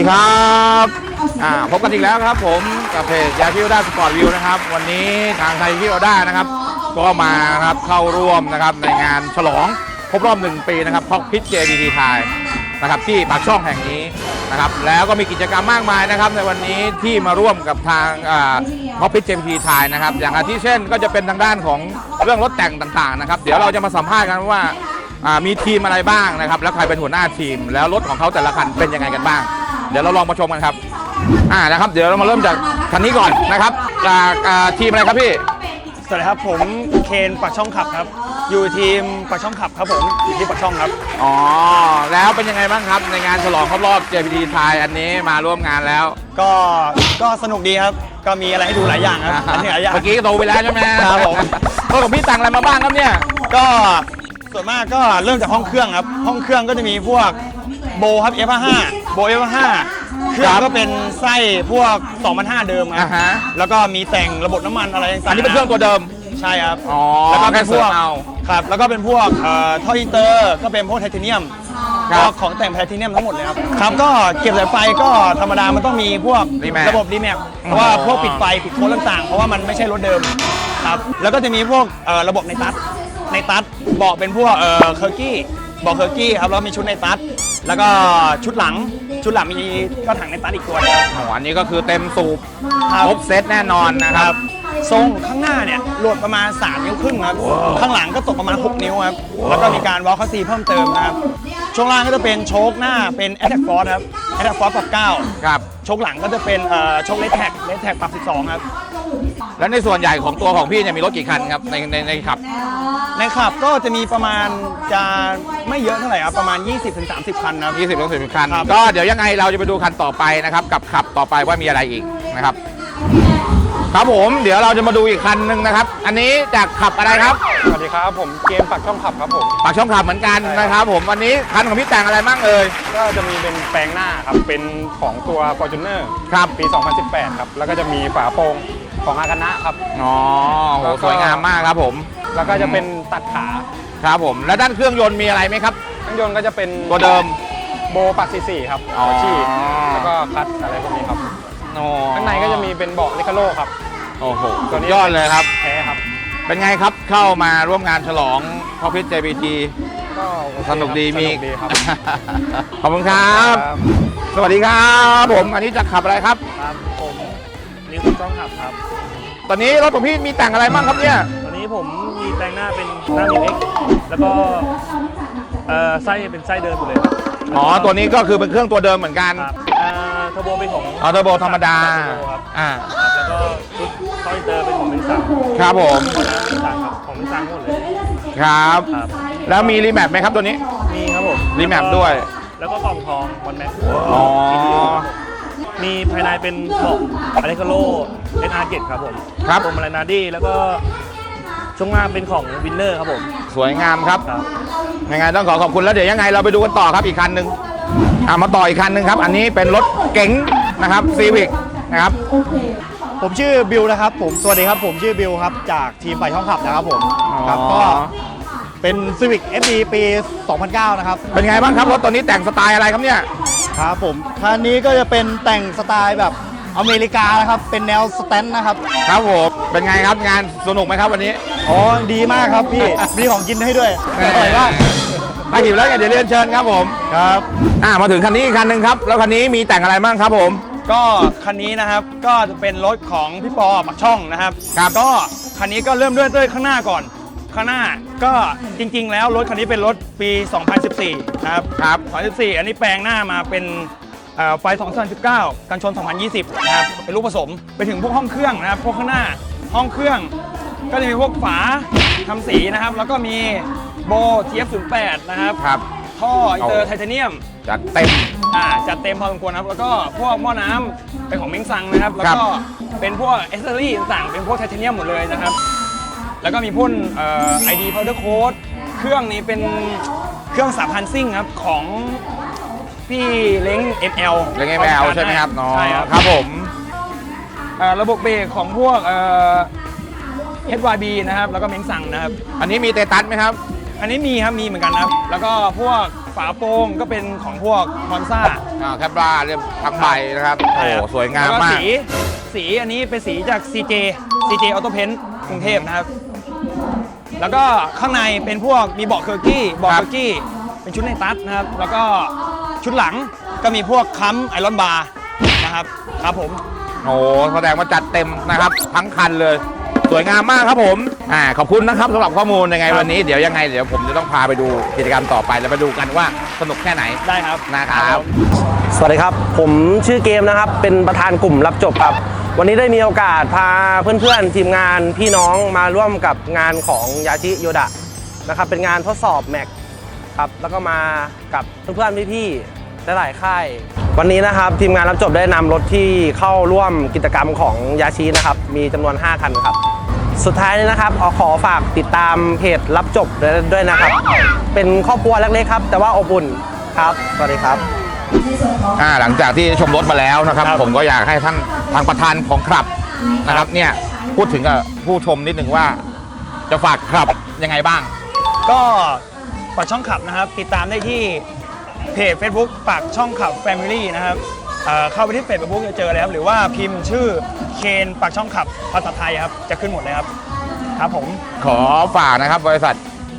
ดีครับอ่าพบกันอีกแล้วครับ ผมกับเพจยาพิวด้าสปอร์ตวิวนะครับ วันนี้ทางไทยพิวด้านะครับ ก็มาครับเข้าร่วมนะครับในงานฉลองครบรอบหนึ่งปีนะครับพ็อกพิท JBT ไทยนะครับที่ปากช่องแห่งนี้นะครับแล้วก็มีกิจกรรมมากมายนะครับในวันนี้ที่มาร่วมกับทางพ็อกพิท JBT ไทยนะครับ อย่างอาทิเช่นก็จะเป็นทางด้านของเรื่องรถแต่งต่างๆนะครับ เดี๋ยวเราจะมาสัมภาษณ์กันว่าอ่ามีทีมอะไรบ้างนะครับ แล้วใครเป็นหัวหน้าทีม แล้วรถของเขาแต่ละคันเป็นยังไงกันบ้าง เดี๋ยวเราลองมาชมกันครับ อ่านะครับ เดี๋ยวเรามาเริ่มจากคันนี้ก่อนนะครับจากอ่าทีมอะไรครับพี่ สวัสดีครับผมเคนปักช่องขับครับ อยู่ทีมปักช่องขับครับผมอยู่ที่ปักช่องครับ อ๋อ แล้วเป็นยังไงบ้างครับ ในงานฉลองครบรอบ JPT ไทยอันนี้มาร่วมงานแล้วก็ก็สนุกดีครับ ก็มีอะไรให้ดูหลายอย่างครับอันนี้หลายอย่าง เมื่อกี้ก็โตไปแล้วใช่ไหมครับผมรถของพี่แต่งอะไรมาบ้างครับเนี่ย ก็ส่วนมากก็เริ่มจากห้องเครื่องครับ ห้องเครื่องก็จะมีพวกโบครับ F5 โบ F5 เครื่องก็เป็นไส้พวก2005เดิมครัอ่าบฮะ แล้วก็มีแต่งระบบน้ำมันอะไรต่างๆอันนี้เป็นเครื่องตัวเดิม ใช่ครับอ๋อแล้วก็เป็นพวกแค่เสริมเอาครับแล้วก็เป็นพวกเอ่อท่ออินเตอร์ก็เป็นพวกไทเทเนียมครับก็ของแต่งไทเทเนียมทั้งหมดเลยครับครับก็เก็บสายไฟก็ธรรมดามันต้องมีพวก Remap ระบบรีแมปเพราะว่าพวกปิดไฟปิดโค้ดต่างๆ เพราะว่ามันไม่ใช่รถเดิมครับแล้วก็จะมีพวกเอ่อระบบในตัด ในตัดเบาะเป็นพวกเอ่อเคอร์กี้เบาะเคอร์กี้ครับแล้วมีชุดในตัดแล้วก็ชุดหลังชุดหลังมีก็ถังในตัดอีกตัวหนึ่งโอ้โหอันนี้ก็คือเต็มสูบครับครบเซตแน่นอนนะคครัรับบทรงข้างหน้าเนี่ยโหลดประมาณ 3 นิ้วครึ่งครับ ข้างหลังก็ตกประมาณ 6 นิ้วครับ แล้วก็มีการวอลคัสซีเพิ่มเติมนะครับ ช่วงล่างก็จะเป็นโชคหน้าเป็น a t t a c k Force ครับ a t t a c k Force ปรับ ครับ 9 โชคหลังก็จะเป็นเอ่อโชคเลทแท็กเลทแท็กปรับ 12 ครับ แล้วในส่วนใหญ่ของตัวของพี่เนี่ยมีรถกี่คันครับในในในขับ ในขับก็จะมีประมาณจะไม่เยอะเท่าไหร่ครับประมาณ 20-30 คันนะครับ 20ถึง40คัน ครับ ก็เดี๋ยวยังไงเราจะไปดูคันต่อไปนะครับ กับขับต่อไปว่ามีอะไรอีกนะครับ ครับผมเดี๋ยวเราจะมาดูอีกคันหนึ่งนะครับ อันนี้จากขับอะไรครับ สวัสดีครับผมเกมปักช่องขับครับผม ปากช่องขับเหมือนกันนะครับ ผมวันนี้คันของพี่แต่งอะไรบ้างเอ่ยก็จะมีเป็นแปลงหน้าครับ เป็นของตัว Fortuner ครับ ปี 2018 ครับ แล้วก็จะมีฝาโปร่ง ของอากานะครับ อ๋อโหแล้วก็ สวยงามมากครับผมแล้วก็จะเป็นตัดขาครับผม แล้วด้านเครื่องยนต์มีอะไรไหมครับ เครื่องยนต์ก็จะเป็นตัวเดิม โบปักซีซีครับอ๋อ ชีแล้วก็คัตอะไรพวกนี้ครับอ๋อข้างในก็จะมีเป็นเบาะเลคาโลครับ โอ้โหตัสุวดนี้ ยอดเลยครับ แท้ครับ เป็นไงครับเข้ามาร่วมงานฉลองพอพิท JPT ก็โอเคสนุกดีครับมี สนุกดีครับ ขอบคุณครับครับ สวัสดีครับ ผมอันนี้จะขับอะไรครับ ครับผม นิวคุณต้องขับครับ ตอนนี้รถของพี่มีแต่งอะไรบ้างครับเนี่ยตตอนนี้ผมมีแปลงหน้าเป็นหน้ามิวเอ็กแล้วก็เอ่อไส้เป็นไส้เดิมหมดเลยครับอ๋อ ตัวนี้ก็คือเป็นเครื่องตัวเดิมเหมือนกัน ครับเอ่อเทอร์โบเป็นของออเทอร์โบธรรมดา เทอร์โบครับอ่า แล้วก็ชุดคอยเตอร์เป็นของเบนซังครับผม ของน้ำเบนซังครับของเบนซังหมดเลยครับ ครับแล้วมีรีแมปไหมครับตัวนี้ มีครับผมรีแมปด้วย แล้วก็กล่องทองวันแม็กอ๋อ มีภายในเป็นเบาะอะเลคาโลเอ็นอาร์เกตครับผมครับ ผมมาลานาดี้แล้วก็ช่วงล่างเป็นของวินเนอร์ครับผมสวยงามครับ ครับยังไงต้องขอขอบคุณแล้วเดี๋ยวยังไงเราไปดูกันต่อครับอีกคันหนึ่งอ่ามาต่ออีกคันหนึ่งครับ อันนี้เป็นรถเก๋งนะครับซีวิกนะครับ ผมชื่อบิวนะครับผมสวัสดีครับผมชื่อบิวครับจากทีมไปช่องขับนะครับผมครับอ๋อก็เป็น Civic FD ปี 2009 นะครับ เป็นไงบ้างครับรถตัวนี้แต่งสไตล์อะไรครับเนี่ย ครับผมคันนี้ก็จะเป็นแต่งสไตล์แบบอเมริกานะครับ เป็นแนวสแตนนะครับ ครับผมเป็นไงครับงานสนุกไหมครับวันนี้อ๋อดีมากครับพี่ มีของกินให้ด้วยอร่อยมากถ้าหิวแล้วเดี๋ยวเรียนเชิญครับผมครับ อ่ามาถึงคันนี้อีกคันหนึ่งครับ แล้วคันนี้มีแต่งอะไรบ้างครับผม ก็คันนี้นะครับก็จะเป็นรถของพี่ปอปักช่องนะครับ ครับ ก็คันนี้ก็เริ่มด้วยด้วยข้างหน้าก่อน ข้างหน้าก็จริง ๆ แล้วรถคันนี้เป็นรถปี 2014 นะครับครับ 2014 อันนี้แปลงหน้ามาเป็นเอ่อไฟ 2019 กันชน 2020 นะครับ เป็นลูกผสมไปถึงพวกห้องเครื่องนะครับ พวกข้างหน้าห้องเครื่อง ก็จะมีพวกฝาทำสีนะครับ แล้วก็มีโบ TF08 นะครับ ครับ ท่ออินเตอร์ไทเทเนียม จัดเต็ม อ่าจัดเต็มพอสมควรนะครับ แล้วก็พวกหม้อน้ำเป็นของเม้งซังนะครับ แล้วก็เป็นพวกเอสเซอรี่ต่างๆ เป็นพวกไทเทเนียมหมดเลยนะครับ แล้วก็มีพ่นเอ่อ ID powder coat เครื่องนี้เป็นเครื่อง3,000ซิ่งครับ ของพี่เล้ง ML เรื่องแมวใช่ไหมครับอ๋อใช่ครับ ครับผม เอ่อระบบเบรกของพวกเอ่อ HYB นะครับ แล้วก็เม้งซังนะครับ อันนี้มีเตตัสไหมครับ อันนี้มีครับ มีเหมือนกันนะครับ แล้วก็พวกฝฝาโปร่งก็เป็นของพวกมอนซ่าอ่าแคปราเรียบทั้งใบนะครับ โอ้โหสวยงามแล้วมาก สี สีอันนี้เป็นสีจาก CJ CJ Auto Paint กรุงเทพนะครับ แล้วก็ข้างในเป็นพวกมีเบาะเคอร์กี้เบาะครัเคบอร์กี้ เป็นชุดในตัดนะครับ แล้วก็ชุดหลังก็มีพวกค้ำไอรอนบาร์นะครับครับผมโอ้โหแสดงว่าจัดเต็มนะครับ ทั้งคันเลย สวยงามมากครับผมอ่าขอบคุณนะครับสำหรับข้อมูลยังไงครับวันนี้เดี๋ยวยังไงเดี๋ยวผมจะต้องพาไปดูกิจกรรมต่อไปแล้วไปดูกันว่าสนุกแค่ไหนได้ครับนะครับผมสวัสดีครับ ผมชื่อเกมนะครับ เป็นประธานกลุ่มรับจบครับ วันนี้ได้มีโอกาสพาเพื่อนๆ ทีมงานพี่น้องมาร่วมกับงานของยาชิโยดะนะครับเป็นงานทดสอบแม็กครับแล้วก็มากับเพื่อนๆพี่ๆหลายๆค่าย วันนี้นะครับทีมงานรับจบได้นำรถที่เข้าร่วมกิจกรรมของยาชินะครับมีจำนวน 5 คันครับ สุดท้ายนี้นะครับขอขอฝากติดตามเพจรับจบด้วยนะครับ เป็นครอบครัวเล็กๆครับ แต่ว่าอบอุ่นครับสวัสดีครับ อ่าหลังจากที่ชมรถมาแล้วนะครับ ผมก็อยากให้ท่านทางประธานของคลับนะครับ เนี่ยพูดถึงกับผู้ชมนิดหนึ่งว่า จะฝากคลับยังไงบ้าง ก็ฝากช่องขับนะครับ ติดตามได้ที่เพจ Facebook ฝากช่องขับ Family นะครับเอ่อเข้าไปที่ Facebook จะเจอเลยครับ หรือว่าพิมพ์ชื่อเคนปากช่องขับภาษาไทยครับ จะขึ้นหมดเลยครับ ครับผม ขอฝากนะครับบริษัท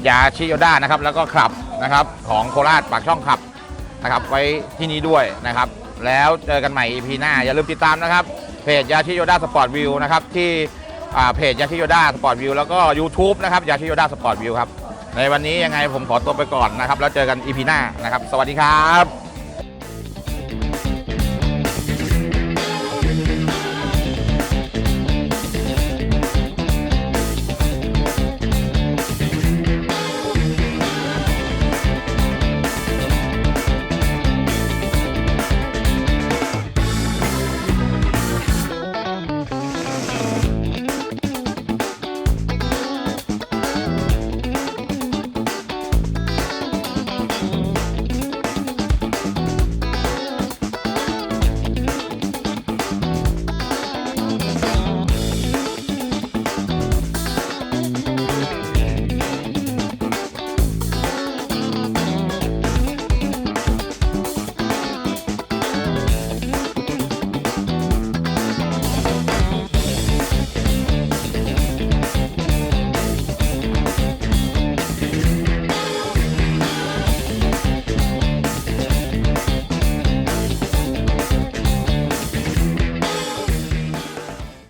ยาชิโยด้านะครับ แล้วก็คลับนะครับ ของโคราชปากช่องคลับ นะครับไว้ที่นี้ด้วยนะครับ แล้วเจอกันใหม่ EP หน้า อย่าลืมติดตามนะครับ เพจยาชิโยด้าสปอร์ตวิวนะครับ ที่อ่าเพจยาชิโยด้าสปอร์ตวิวแล้วก็ YouTube นะครับยาชิโยด้าสปอร์ตวิวครับ ในวันนี้ยังไงผมขอตัวไปก่อนนะครับ แล้วเจอกัน EP หน้านะครับ สวัสดีครับ